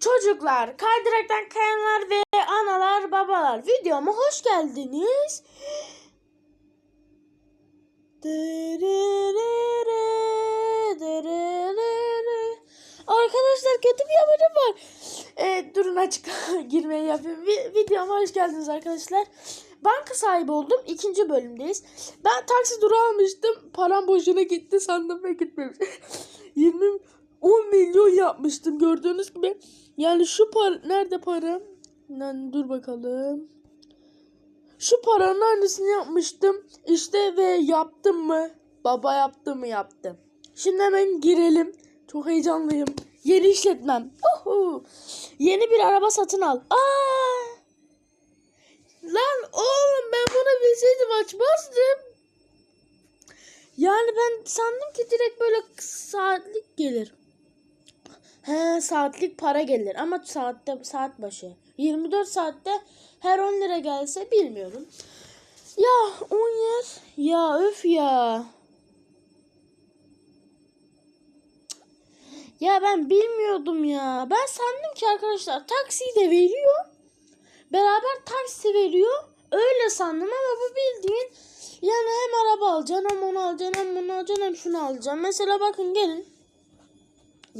Çocuklar, kaydıraktan kayanlar ve analar, babalar videoma hoş geldiniz. Arkadaşlar kötü bir haberim var. Ee, durun açık girmeyi yapayım. Vi- videoma hoş geldiniz arkadaşlar. Banka sahibi oldum. İkinci bölümdeyiz. Ben taksi durağı almıştım. Param boşuna gitti sandım ve gitmemiş. 20 10 milyon yapmıştım gördüğünüz gibi. Yani şu para nerede param? Lan dur bakalım. Şu paranın aynısını yapmıştım. İşte ve yaptım mı? Baba yaptı mı yaptım. Şimdi hemen girelim. Çok heyecanlıyım. Yeni işletmem. Uhu. Yeni bir araba satın al. Aa! Lan oğlum ben bunu bilseydim açmazdım. Yani ben sandım ki direkt böyle saatlik gelir. He saatlik para gelir ama saatte saat başı. 24 saatte her 10 lira gelse bilmiyorum. Ya 10 yer. Ya öf ya. Ya ben bilmiyordum ya. Ben sandım ki arkadaşlar taksiyi de veriyor. Beraber taksi veriyor. Öyle sandım ama bu bildiğin yani hem araba alacaksın hem onu alacaksın hem bunu alacaksın hem şunu alacaksın. Mesela bakın gelin.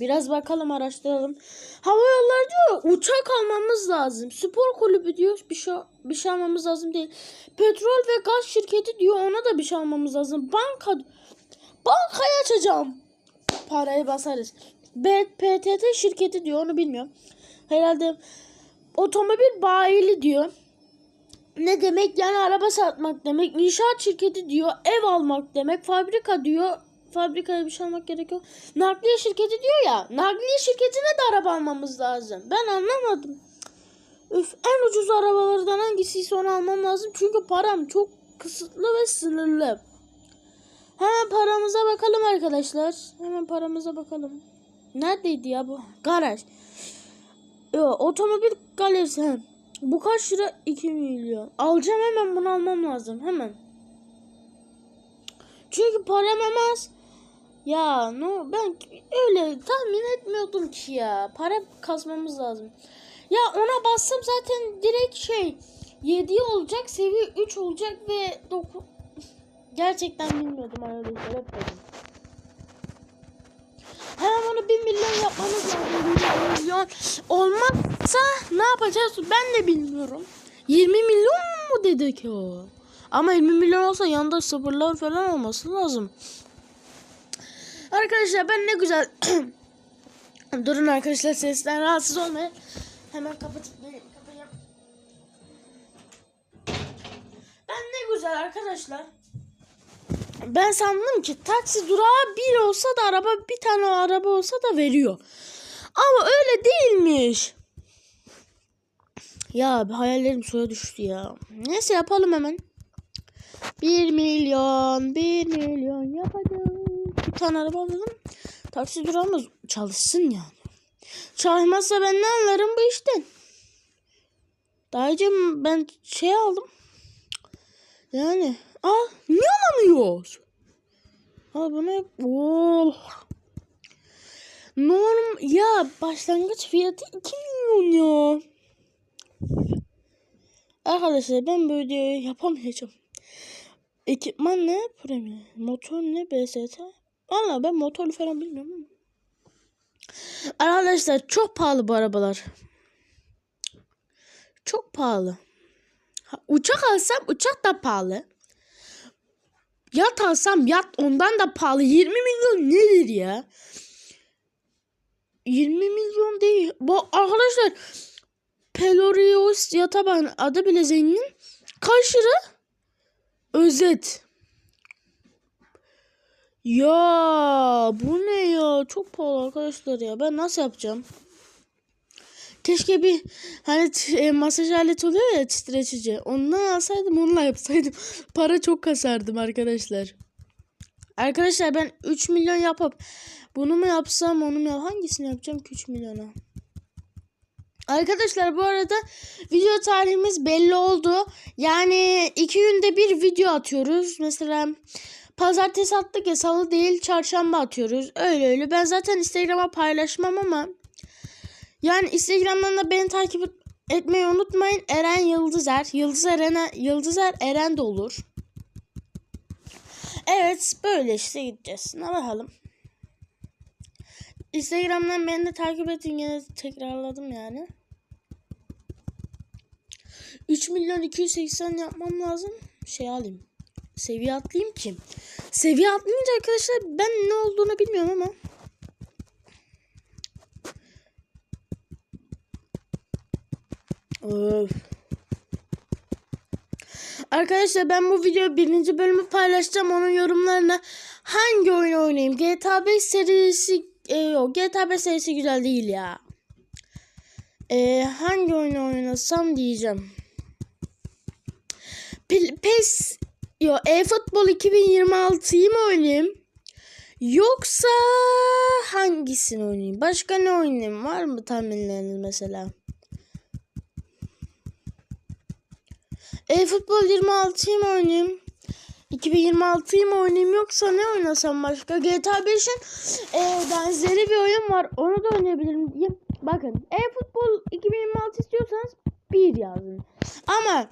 Biraz bakalım araştıralım. Hava yolları diyor uçak almamız lazım. Spor kulübü diyor bir şey, bir şey almamız lazım değil. Petrol ve gaz şirketi diyor ona da bir şey almamız lazım. Banka bankayı açacağım. Parayı basarız. B, PTT şirketi diyor onu bilmiyorum. Herhalde otomobil bayili diyor. Ne demek yani araba satmak demek. İnşaat şirketi diyor. Ev almak demek. Fabrika diyor. Fabrikaya bir şey almak gerekiyor. Nakliye şirketi diyor ya. Nakliye şirketine de araba almamız lazım. Ben anlamadım. Üf en ucuz arabalardan hangisiyse onu almam lazım. Çünkü param çok kısıtlı ve sınırlı. Hemen paramıza bakalım arkadaşlar. Hemen paramıza bakalım. Neredeydi ya bu? Garaj. Yo, otomobil galerisi. Bu kaç lira? 2 milyon. Alacağım hemen bunu almam lazım. Hemen. Çünkü param az. Ya no ben öyle tahmin etmiyordum ki ya. Para kasmamız lazım. Ya ona bassam zaten direkt şey 7 olacak, seviye 3 olacak ve 9 Gerçekten bilmiyordum arkadaşlar hep dedim. Hemen onu 1 milyon yapmamız lazım. 1 milyon olmazsa ne yapacağız ben de bilmiyorum. 20 milyon mu dedik o? Ama 20 milyon olsa yanında sıfırlar falan olması lazım. Arkadaşlar ben ne güzel Durun arkadaşlar sesten rahatsız olmayın. Hemen kapatıp kapayım. Ben ne güzel arkadaşlar. Ben sandım ki taksi durağı bir olsa da araba bir tane araba olsa da veriyor. Ama öyle değilmiş. Ya hayallerim suya düştü ya. Neyse yapalım hemen. 1 milyon, 1 milyon yapacağım. Bir tane araba alalım. Taksi durağımız çalışsın yani. Çalışmazsa ben ne anlarım bu işten? Dayıcım ben şey aldım. Yani. Aa niye alamıyoruz? Al bunu. Oh. Norm ya başlangıç fiyatı 2 milyon ya. Arkadaşlar ben böyle yapamayacağım. Ekipman ne? Premium. Motor ne? BST. Valla ben motorlu falan bilmiyorum ama. Arkadaşlar çok pahalı bu arabalar. Çok pahalı. Ha, uçak alsam uçak da pahalı. Yat alsam yat ondan da pahalı. 20 milyon nedir ya? 20 milyon değil. Bu arkadaşlar Pelorius Yataban adı bile zengin. Kaç lira? Özet. Ya bu ne ya? Çok pahalı arkadaşlar ya. Ben nasıl yapacağım? Keşke bir hani e, masaj aleti oluyor ya titreçici. Ondan alsaydım onunla yapsaydım. Para çok kasardım arkadaşlar. Arkadaşlar ben 3 milyon yapıp bunu mu yapsam onu mu yap hangisini yapacağım ki 3 milyona? Arkadaşlar bu arada video tarihimiz belli oldu. Yani iki günde bir video atıyoruz. Mesela pazartesi attık ya salı değil çarşamba atıyoruz. Öyle öyle. Ben zaten Instagram'a paylaşmam ama Yani Instagram'dan da beni takip et- etmeyi unutmayın. Eren Yıldızer. Yıldız Eren, Yıldızer Eren de olur. Evet böyle işte gideceğiz. Ne bakalım. Instagram'dan beni de takip edin. Yine tekrarladım yani. 3 milyon 280 yapmam lazım. Şey alayım. Seviye atlayayım ki. Seviye atlayınca arkadaşlar ben ne olduğunu bilmiyorum ama. Öf. Arkadaşlar ben bu video birinci bölümü paylaşacağım. Onun yorumlarına hangi oyun oynayayım? GTA 5 serisi e, yok. GTA 5 serisi güzel değil ya. E, hangi oyunu oynasam diyeceğim. Pil- PES Yo, e-futbol 2026'yı mı oynayayım? Yoksa hangisini oynayayım? Başka ne oynayayım? Var mı tahminleriniz mesela? E-futbol 26'yı mı oynayayım? 2026'yı mı oynayayım yoksa ne oynasam başka? GTA 5'in e, benzeri bir oyun var. Onu da oynayabilirim. Ya, bakın e-futbol 2026 istiyorsanız bir yazın. Ama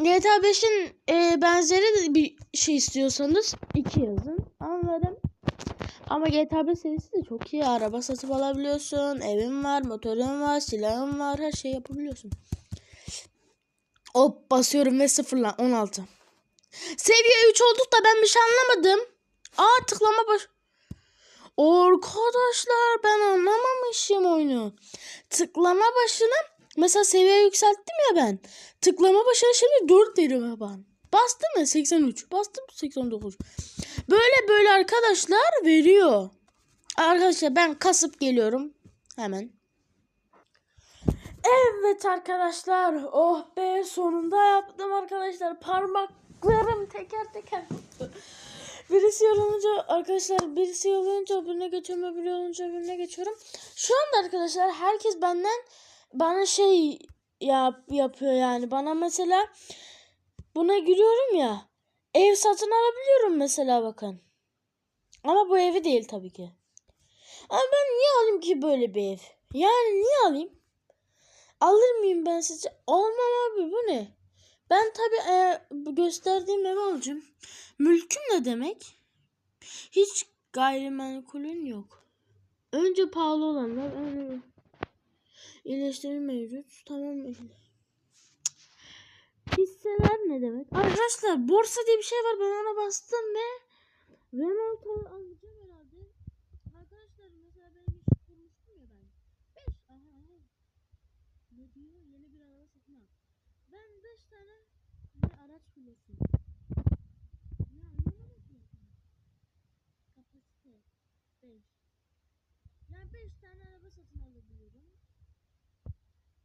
GTA 5'in e, benzeri de bir şey istiyorsanız iki yazın. Anladım. Ama GTA 5 serisi de çok iyi. Araba satıp alabiliyorsun. Evin var, motorun var, silahın var. Her şey yapabiliyorsun. Hop basıyorum ve sıfırla 16. Seviye 3 olduk da ben bir şey anlamadım. Aa tıklama baş... Arkadaşlar ben anlamamışım oyunu. Tıklama başına mesela seviye yükselttim ya ben. Tıklama başına şimdi 4 veriyor ben. Bastım mı 83. Bastım 89. Böyle böyle arkadaşlar veriyor. Arkadaşlar ben kasıp geliyorum. Hemen. Evet arkadaşlar. Oh be sonunda yaptım arkadaşlar. Parmaklarım teker teker. Birisi yorulunca arkadaşlar birisi yorulunca öbürüne geçiyorum öbürü yorulunca öbürüne geçiyorum. Şu anda arkadaşlar herkes benden bana şey yap, yapıyor yani. Bana mesela buna giriyorum ya. Ev satın alabiliyorum mesela bakın. Ama bu evi değil tabii ki. Ama ben niye alayım ki böyle bir ev? Yani niye alayım? Alır mıyım ben sizce? Almam abi bu ne? Ben tabii e, gösterdiğim evi alacağım. Mülküm ne demek? Hiç gayrimenkulün yok. Önce pahalı olanlar. Önce iyileştirme mevcut. Tamam. Hisseler ne demek? Arkadaşlar borsa diye bir şey var. Ben ona bastım ve Renault alacağım herhalde. Arkadaşlar mesela ben iş kurmuştum ya ben. 5 aha aha. Ne diyor? Yeni bir araba satın al. Ben 5 tane ne araç kullanıyorum. Ne anlamadım ki. Kapasite 5. Yani 5 tane araba satın alabiliyorum.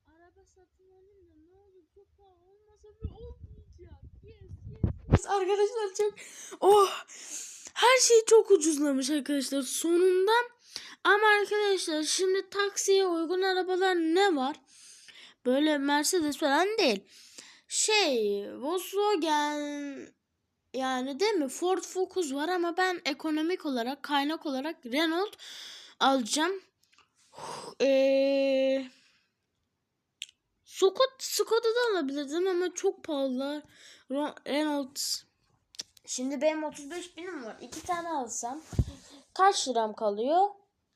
Araba satın alayım da ne olur çok pahalı olmasa bir olmayacak. Yes yes yes. Arkadaşlar çok oh her şey çok ucuzlamış arkadaşlar sonunda. Ama arkadaşlar şimdi taksiye uygun arabalar ne var? Böyle Mercedes falan değil. Şey Volkswagen yani değil mi? Ford Focus var ama ben ekonomik olarak kaynak olarak Renault alacağım. Eee Skoda, Skoda da alabilirdim ama çok pahalılar. Renault. Şimdi benim 35 binim var. İki tane alsam kaç liram kalıyor?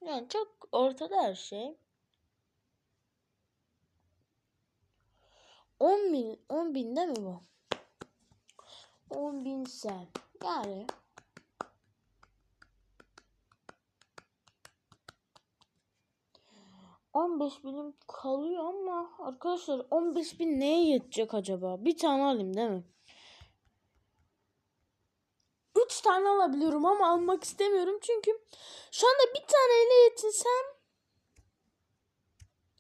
Yani çok ortada her şey. 10 bin, 10 bin değil mi bu? 10 binse yani 15 binim kalıyor ama arkadaşlar 15 bin neye yetecek acaba? Bir tane alayım değil mi? 3 tane alabiliyorum ama almak istemiyorum çünkü şu anda bir taneyle yetinsem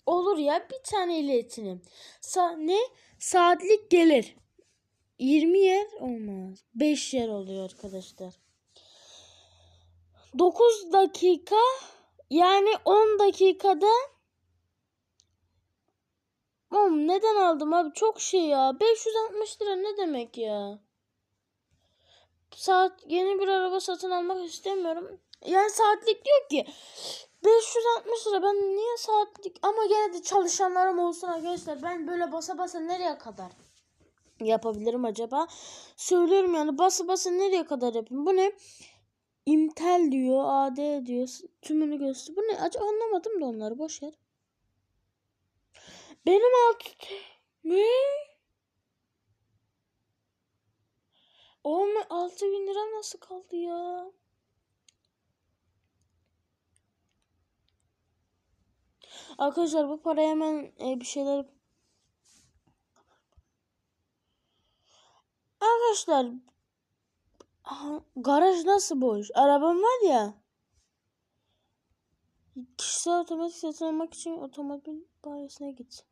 olur ya bir taneyle yetinim. Sa ne? Saatlik gelir. 20 yer olmaz. 5 yer oluyor arkadaşlar. 9 dakika yani 10 dakikada Oğlum neden aldım abi? Çok şey ya. 560 lira ne demek ya? Saat yeni bir araba satın almak istemiyorum. Yani saatlik diyor ki 560 lira. Ben niye saatlik? Ama gene de çalışanlarım olsun arkadaşlar. Ben böyle basa basa nereye kadar yapabilirim acaba? Söylüyorum yani basa basa nereye kadar yapayım? Bu ne? Intel diyor AD diyor. Tümünü göster bu ne? Acaba anlamadım da onları. Boş ver benim alt ne Oğlum 6000 lira nasıl kaldı ya? Arkadaşlar bu paraya hemen e, bir şeyler Arkadaşlar garaj nasıl boş? Arabam var ya. Kişisel otomatik satın almak için otomobil bayisine git.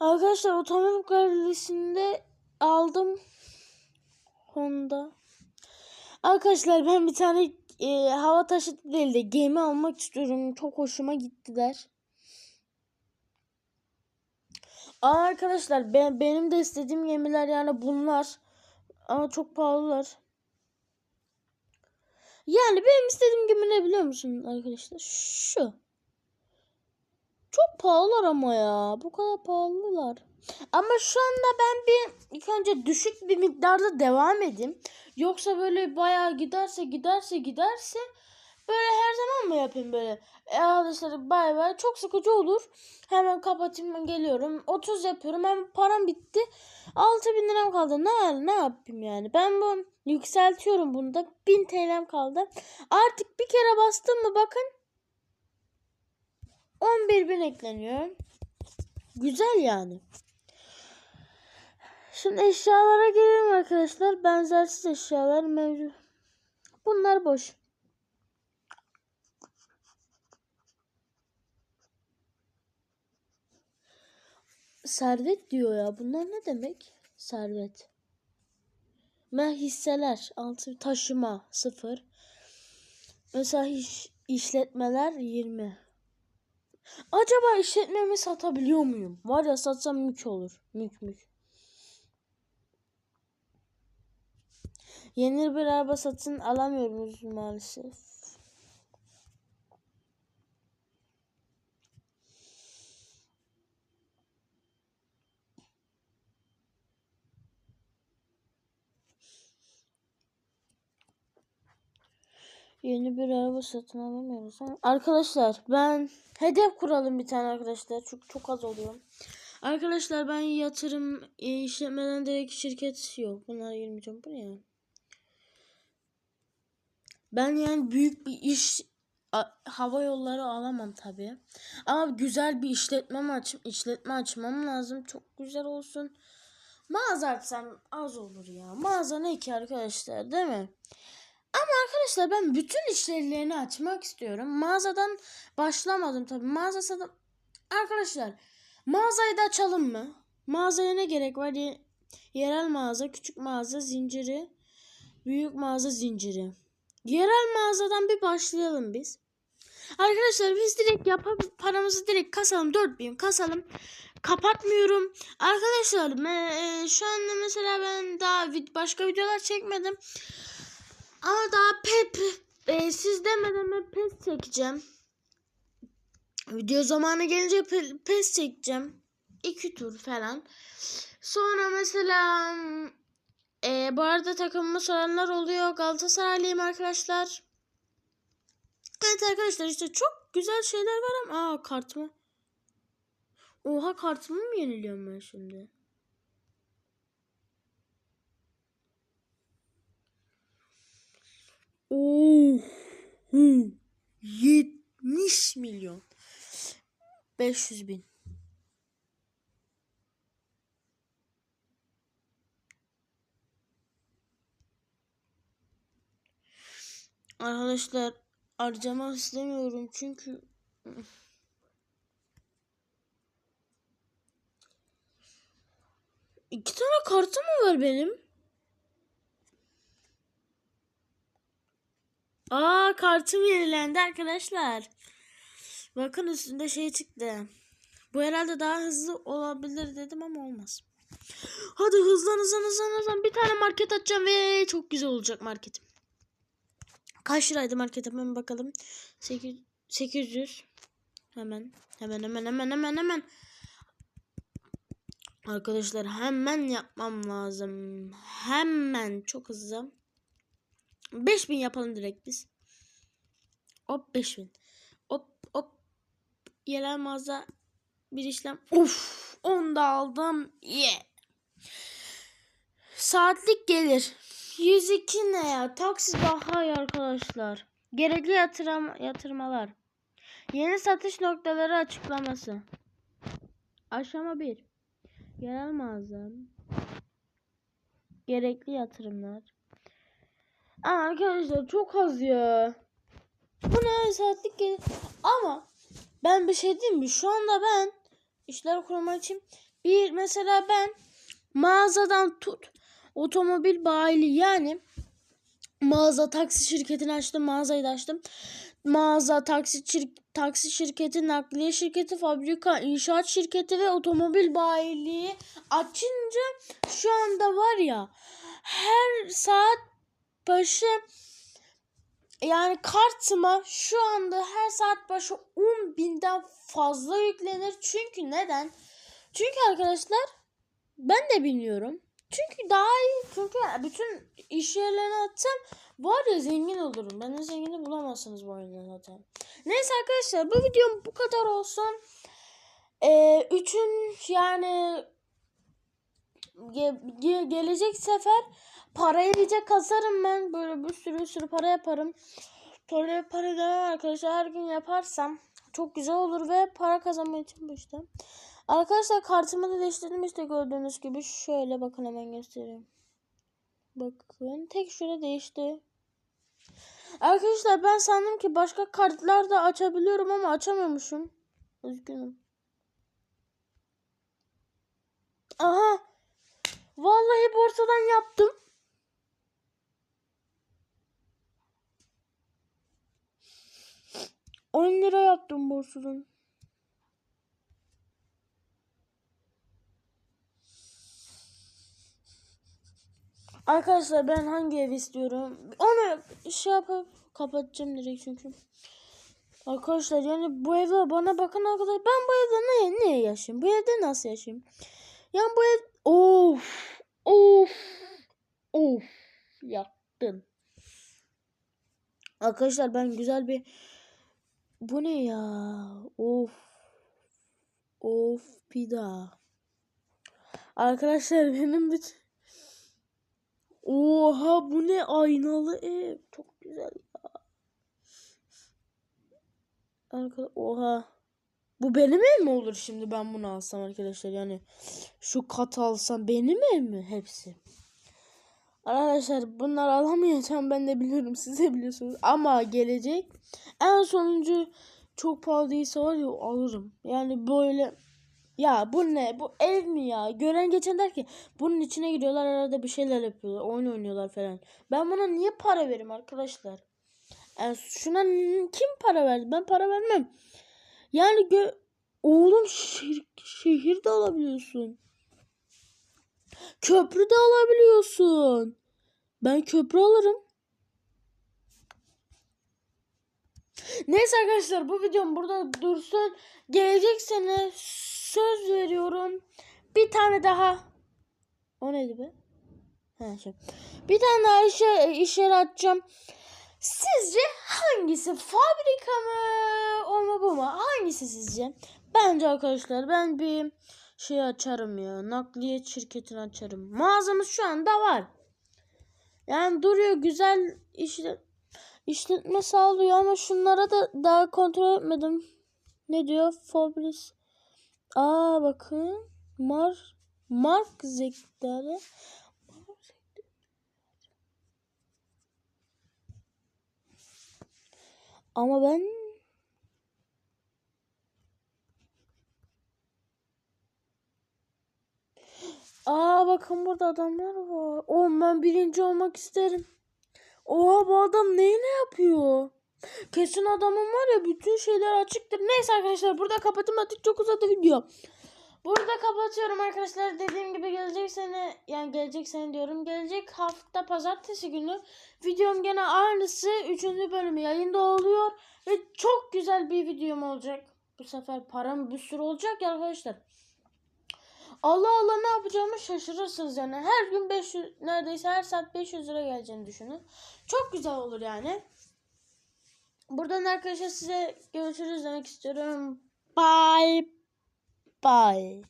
Arkadaşlar otomobil galerisinde aldım Honda. Arkadaşlar ben bir tane e, hava taşıtı değil de gemi almak istiyorum. Çok hoşuma gittiler. Aa, arkadaşlar ben, benim de istediğim gemiler yani bunlar. Ama çok pahalılar. Yani benim istediğim gemi ne biliyor musun arkadaşlar? Şu. Çok pahalılar ama ya. Bu kadar pahalılar. Ama şu anda ben bir ilk önce düşük bir miktarda devam edeyim. Yoksa böyle bayağı giderse giderse giderse böyle her zaman mı yapayım böyle? E arkadaşlar bay bay çok sıkıcı olur. Hemen kapatayım geliyorum. 30 yapıyorum. Hem param bitti. 6000 liram kaldı. Ne, ne yapayım yani? Ben bu yükseltiyorum bunda. 1000 TL'm kaldı. Artık bir kere bastım mı bakın 11 bin ekleniyor. Güzel yani. Şimdi eşyalara gelelim arkadaşlar. Benzersiz eşyalar mevcut. Bunlar boş. Servet diyor ya. Bunlar ne demek? Servet. Me hisseler. Altı taşıma. Sıfır. Mesela iş, işletmeler 20. Acaba işletmemi satabiliyor muyum? Var ya satsam mük olur. Mük mük. Yeni bir araba satın alamıyoruz maalesef. Yeni bir araba satın alamıyoruz ama. Arkadaşlar ben hedef kuralım bir tane arkadaşlar. Çok çok az oluyor. Arkadaşlar ben yatırım işletmeden direkt şirket yok. Bunlara girmeyeceğim. Bu ya? Ben yani büyük bir iş hava yolları alamam tabi. Ama güzel bir işletmem açım işletme açmam lazım. Çok güzel olsun. Mağaza açsam az olur ya. Mağaza ne ki arkadaşlar değil mi? Ama arkadaşlar ben bütün işlerini açmak istiyorum. Mağazadan başlamadım tabi. Mağaza satın... Arkadaşlar mağazayı da açalım mı? Mağazaya ne gerek var? Ye- Yerel mağaza, küçük mağaza zinciri, büyük mağaza zinciri. Yerel mağazadan bir başlayalım biz. Arkadaşlar biz direkt yapıp paramızı direkt kasalım. 4000 kasalım. Kapatmıyorum. Arkadaşlar e, şu anda mesela ben daha başka videolar çekmedim. Ama daha pep e, siz demeden ben pes çekeceğim. Video zamanı gelince pe- pes çekeceğim. İki tur falan. Sonra mesela e, bu arada takımımı soranlar oluyor. Galatasaraylıyım arkadaşlar. Evet arkadaşlar işte çok güzel şeyler var ama aa kartımı. Oha kartımı mı yeniliyorum ben şimdi? Oh. 70 milyon. 500 bin. Arkadaşlar harcamak istemiyorum çünkü iki tane kartım mı var benim? Aa kartım yenilendi arkadaşlar. Bakın üstünde şey çıktı. Bu herhalde daha hızlı olabilir dedim ama olmaz. Hadi hızlan hızlan hızlan hızlan. Bir tane market açacağım ve çok güzel olacak marketim. Kaç liraydı market hemen bakalım. 8, 800. Hemen hemen hemen hemen hemen hemen. Arkadaşlar hemen yapmam lazım. Hemen çok hızlı. 5000 yapalım direkt biz. Hop 5000. Hop hop. Yerel mağaza bir işlem. Of 10 da aldım. Yeah. Saatlik gelir. 102 ne ya? Taksi daha iyi arkadaşlar. Gerekli yatırım, yatırmalar. Yeni satış noktaları açıklaması. Aşama 1. Genel mağaza. Gerekli yatırımlar. Arkadaşlar çok az ya. Bu ne saatlik gelir. Ama ben bir şey diyeyim mi? Şu anda ben işler kurmak için bir mesela ben mağazadan tut otomobil bayili yani mağaza taksi şirketini açtım mağazayı da açtım mağaza taksi şir- taksi şirketi nakliye şirketi fabrika inşaat şirketi ve otomobil bayiliği açınca şu anda var ya her saat başı yani kartıma şu anda her saat başı 10 binden fazla yüklenir. Çünkü neden? Çünkü arkadaşlar ben de bilmiyorum. Çünkü daha iyi. Çünkü bütün iş yerlerine atsam var ya zengin olurum. Benden zengini bulamazsınız bu oyunda zaten. Neyse arkadaşlar bu videom bu kadar olsun. Ee, üçün yani ge- ge- gelecek sefer parayı iyice kasarım ben. Böyle bir sürü bir sürü para yaparım. Para para demem arkadaşlar. Her gün yaparsam çok güzel olur ve para kazanmak için bu işte. Arkadaşlar kartımı da değiştirdim işte gördüğünüz gibi. Şöyle bakın hemen göstereyim. Bakın tek şöyle değişti. Arkadaşlar ben sandım ki başka kartlar da açabiliyorum ama açamıyormuşum. Üzgünüm. Aha. Vallahi borsadan yaptım. On lira yaptım borsadan. Arkadaşlar ben hangi ev istiyorum? Onu şey yapıp kapatacağım direkt çünkü. Arkadaşlar yani bu evde bana bakın arkadaşlar ben bu evde ne, ne yaşayayım? Bu evde nasıl yaşayayım? Yani bu ev of of of yaktın. Arkadaşlar ben güzel bir bu ne ya? Of of daha. Arkadaşlar benim bütün Oha bu ne aynalı ev. Çok güzel ya. Arkadaşlar oha. Bu benim ev mi olur şimdi ben bunu alsam arkadaşlar yani şu kat alsam benim ev mi hepsi? Arkadaşlar bunlar alamayacağım ben de biliyorum siz de biliyorsunuz ama gelecek en sonuncu çok pahalı değilse var ya alırım. Yani böyle ya bu ne? Bu ev mi ya? Gören geçen der ki bunun içine giriyorlar arada bir şeyler yapıyorlar. Oyun oynuyorlar falan. Ben buna niye para veririm arkadaşlar? Yani şuna kim para verdi? Ben para vermem. Yani gö oğlum şehir, şehir de alabiliyorsun. Köprü de alabiliyorsun. Ben köprü alırım. Neyse arkadaşlar bu videom burada dursun. Gelecek sene söz veriyorum. Bir tane daha. O neydi be? Ha, şey. Bir tane daha işe, iş yeri açacağım. Sizce hangisi? Fabrika mı? O mu bu mu? Hangisi sizce? Bence arkadaşlar ben bir şey açarım ya. Nakliye şirketini açarım. Mağazamız şu anda var. Yani duruyor güzel işle, işletme sağlıyor ama şunlara da daha kontrol etmedim. Ne diyor? Fabris. Aa bakın. Mar Mark Zekleri. Ama ben Aa bakın burada adamlar var. Oğlum ben birinci olmak isterim. Oha bu adam neyle yapıyor? Kesin adamın var ya bütün şeyler açıktır. Neyse arkadaşlar burada kapatayım artık çok uzadı video. Burada kapatıyorum arkadaşlar. Dediğim gibi gelecek sene yani gelecek sene diyorum. Gelecek hafta pazartesi günü videom gene aynısı 3. bölümü yayında oluyor ve çok güzel bir videom olacak. Bu sefer param bir sürü olacak ya arkadaşlar. Allah Allah ne yapacağımı şaşırırsınız yani. Her gün 500 neredeyse her saat 500 lira geleceğini düşünün. Çok güzel olur yani. Buradan arkadaşlar size görüşürüz demek istiyorum. Bye bye.